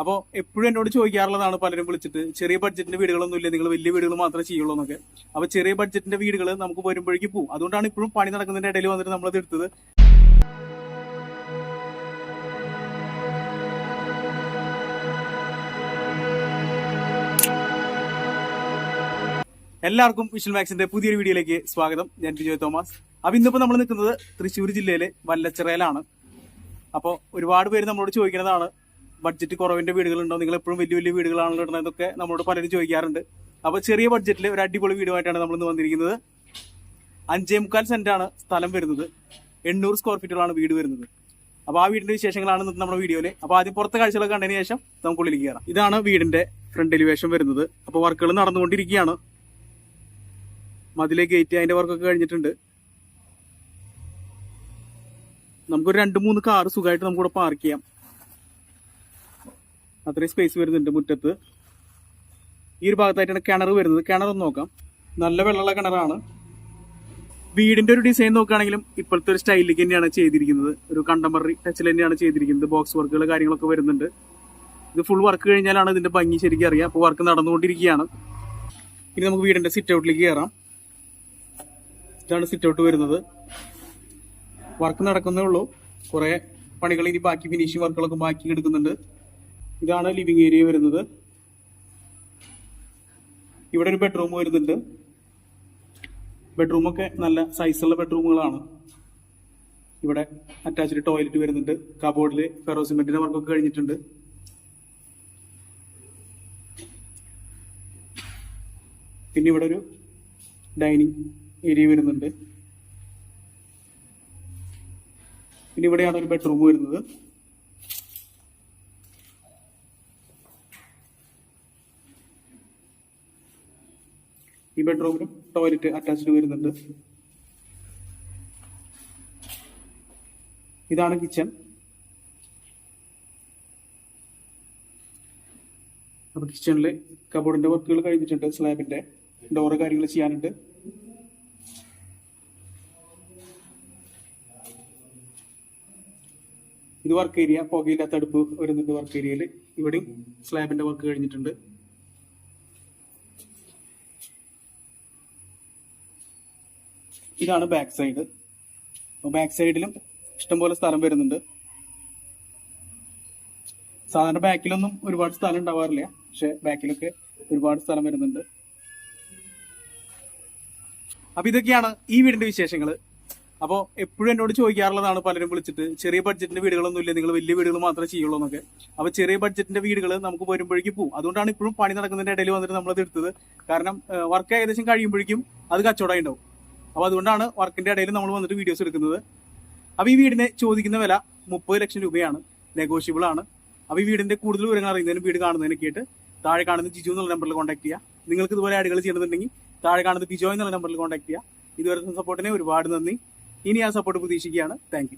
അപ്പോൾ എപ്പോഴും എന്നോട് ചോദിക്കാറുള്ളതാണ് പലരും വിളിച്ചിട്ട് ചെറിയ ബഡ്ജറ്റിന്റെ വീടുകളൊന്നും ഇല്ല? നിങ്ങൾ വലിയ വീടുകൾ മാത്രമേ ചെയ്യുള്ളൂ എന്നൊക്കെ. അപ്പൊ ചെറിയ ബഡ്ജറ്റിന്റെ വീടുകൾ നമുക്ക് വരുമ്പോഴേക്കും പോകും അതുകൊണ്ടാണ് ഇപ്പോഴും പണി നടക്കുന്നതിന്റെ ഇടയിൽ വന്നിട്ട് നമ്മളത് എടുത്തത്. എല്ലാവർക്കും വിഷൽ മാക്സിന്റെ പുതിയൊരു വീഡിയോയിലേക്ക് സ്വാഗതം. ഞാൻ ബിജോയ് തോമസ്. അപ്പൊ ഇന്നിപ്പോ നമ്മൾ നിൽക്കുന്നത് തൃശ്ശൂർ ജില്ലയിലെ വല്ലച്ചിറയിലാണ്. അപ്പോൾ ഒരുപാട് പേര് നമ്മളോട് ചോദിക്കുന്നതാണ് ബഡ്ജറ്റ് കുറവിന്റെ വീടുകളുണ്ടോ? നിങ്ങൾ എപ്പോഴും വലിയ വലിയ വീടുകളാണല്ലോ ഇടുന്നത് ഇതൊക്കെ നമ്മളോട് പലരും ചോദിക്കാറുണ്ട്. അപ്പൊ ചെറിയ ബഡ്ജറ്റിൽ ഒരു അടിപൊളി വീടുമായിട്ടാണ് നമ്മൾ ഇന്ന് വന്നിരിക്കുന്നത്. അഞ്ചേ മുക്കാൽ സെന്റ് ആണ് സ്ഥലം വരുന്നത്. എണ്ണൂറ് സ്ക്വയർ ഫീറ്റുകളാണ് വീട് വരുന്നത്. അപ്പോൾ ആ വീടിന്റെ വിശേഷങ്ങളാണ് ഇന്നത്തെ നമ്മുടെ വീഡിയോയിൽ അപ്പോൾ ആദ്യം പുറത്തെ കാഴ്ചകളൊക്കെ കണ്ടതിന് ശേഷം നമുക്ക് ഉള്ളിലേക്ക് കയറാം. ഇതാണ് വീടിന്റെ ഫ്രണ്ട് എലിവേഷൻ വരുന്നത്. അപ്പോൾ വർക്കുകൾ നടന്നുകൊണ്ടിരിക്കുകയാണ്. മതിലെ ഗേറ്റ് അതിന്റെ വർക്കൊക്കെ കഴിഞ്ഞിട്ടുണ്ട്. നമുക്കൊരു രണ്ട് മൂന്ന് കാർ സുഖമായിട്ട് നമുക്കിവിടെ പാർക്ക് ചെയ്യാം. അത്രയും സ്പേസ് വരുന്നുണ്ട് മുറ്റത്ത്. ഈ ഒരു ഭാഗത്തായിട്ടാണ് കിണർ വരുന്നത്. കിണർ ഒന്ന് നോക്കാം. നല്ല വെള്ളമുള്ള കിണറാണ്. വീടിന്റെ ഒരു ഡിസൈൻ നോക്കുകയാണെങ്കിലും ഇപ്പോഴത്തെ ഒരു സ്റ്റൈലിലേക്ക് തന്നെയാണ് ചെയ്തിരിക്കുന്നത്. ഒരു കണ്ടംപററി ടച്ചിൽ തന്നെയാണ് ചെയ്തിരിക്കുന്നത്. ബോക്സ് വർക്കുകൾ കാര്യങ്ങളൊക്കെ വരുന്നുണ്ട്. ഇത് ഫുൾ വർക്ക് കഴിഞ്ഞാലാണ് ഇതിന്റെ ഭംഗി ശരിക്കും അറിയാം. അപ്പോൾ വർക്ക് നടന്നുകൊണ്ടിരിക്കുകയാണ്. ഇനി നമുക്ക് വീടിന്റെ സിറ്റ് ഔട്ടിലേക്ക് കയറാം. ഇതാണ് സിറ്റ് ഔട്ട് വരുന്നത്. വർക്ക് നടക്കുന്നേ ഉള്ളൂ. കുറെ പണികൾ ഇനി ബാക്കി ഫിനിഷിംഗ് വർക്കുകളൊക്കെ ബാക്കി എടുക്കുന്നുണ്ട്. ഇതാണ് ലിവിങ് ഏരിയ വരുന്നത്. ഇവിടെ ഒരു ബെഡ്റൂം വരുന്നുണ്ട്. ബെഡ്റൂമൊക്കെ നല്ല സൈസുള്ള ബെഡ്റൂമുകളാണ് ഇവിടെ അറ്റാച്ച്ഡ് ടോയ്ലറ്റ് വരുന്നുണ്ട്. കബോർഡിൽ ഫെറോ സിമെന്റിന്റെ വർക്കൊക്കെ കഴിഞ്ഞിട്ടുണ്ട്. പിന്നെ ഇവിടെ ഒരു ഡൈനിങ് ഏരിയ വരുന്നുണ്ട്. പിന്നെ ഇവിടെയാണ് ഒരു ബെഡ്റൂം വരുന്നത്. ഈ ബെഡ്റൂമിലും ടോയ്ലറ്റ് അറ്റാച്ച്ഡ് വരുന്നുണ്ട്. ഇതാണ് കിച്ചൺ അപ്പൊ കിച്ചണിൽ കബോർഡിന്റെ വർക്കുകൾ കഴിഞ്ഞിട്ടുണ്ട് സ്ലാബിന്റെ ഡോറ് കാര്യങ്ങൾ ചെയ്യാനുണ്ട്. ഇത് വർക്ക് ഏരിയ പുകയില്ലാത്ത അടുപ്പ് വരുന്നുണ്ട് വർക്ക് ഏരിയയിൽ ഇവിടെയും സ്ലാബിന്റെ വർക്ക് കഴിഞ്ഞിട്ടുണ്ട്. ഇതാണ് ബാക്ക് സൈഡ് അപ്പോൾ ബാക്ക് സൈഡിലും ഇഷ്ടംപോലെ സ്ഥലം വരുന്നുണ്ട്. സാധാരണ ബാക്കിലൊന്നും ഒരുപാട് സ്ഥലം ഉണ്ടാവാറില്ല. പക്ഷെ ബാക്കിലൊക്കെ ഒരുപാട് സ്ഥലം വരുന്നുണ്ട്. അപ്പൊ ഇതൊക്കെയാണ് ഈ വീടിന്റെ വിശേഷങ്ങൾ അപ്പോൾ എപ്പോഴും എന്നോട് ചോദിക്കാറുള്ളതാണ് പലരും വിളിച്ചിട്ട് ചെറിയ ബഡ്ജറ്റിന്റെ വീടുകളൊന്നും ഇല്ല. നിങ്ങൾ വലിയ വീടുകൾ മാത്രമേ ചെയ്യുള്ളൂ എന്നൊക്കെ. അപ്പോൾ ചെറിയ ബഡ്ജറ്റിന്റെ വീടുകൾ നമുക്ക് വരുമ്പോഴേക്കും പോകും അതുകൊണ്ടാണ് ഇപ്പോഴും പണി നടക്കുന്നതിന്റെ ഇടയിൽ വന്നിട്ട് നമ്മളത് എടുത്തത്. കാരണം വർക്ക് ഏകദേശം കഴിയുമ്പോഴേക്കും അത് കച്ചവടമായി ഉണ്ടാവും. അപ്പോൾ അതുകൊണ്ടാണ് വർക്കിന്റെ ഇടയിൽ നമ്മൾ വന്നിട്ട് വീഡിയോസ് എടുക്കുന്നത്. അപ്പോൾ ഈ വീടിനെ ചോദിക്കുന്ന വില മുപ്പത് ലക്ഷം രൂപയാണ്. നെഗോഷ്യബിൾ ആണ്. അപ്പോൾ ഈ വീടിന്റെ കൂടുതൽ വിവരങ്ങൾ അറിയുന്നതിനും വീട് കാണുന്നതിനൊക്കെ ആയിട്ട് താഴെ കാണുന്ന ജിജു എന്നുള്ള നമ്പറിൽ കോൺടാക്ട് ചെയ്യുക നിങ്ങൾക്ക് ഇതുപോലെ ആഡുകൾ ചെയ്യണമെന്നുണ്ടെങ്കിൽ താഴെ കാണുന്ന ബിജോ എന്നുള്ള നമ്പറിൽ കോൺടാക്ട് ചെയ്യുക ഇതുവരെ സപ്പോർട്ടിനെ ഒരുപാട് നന്ദി. ഇനി ആ സപ്പോർട്ട് പ്രതീക്ഷിക്കുകയാണ്. താങ്ക്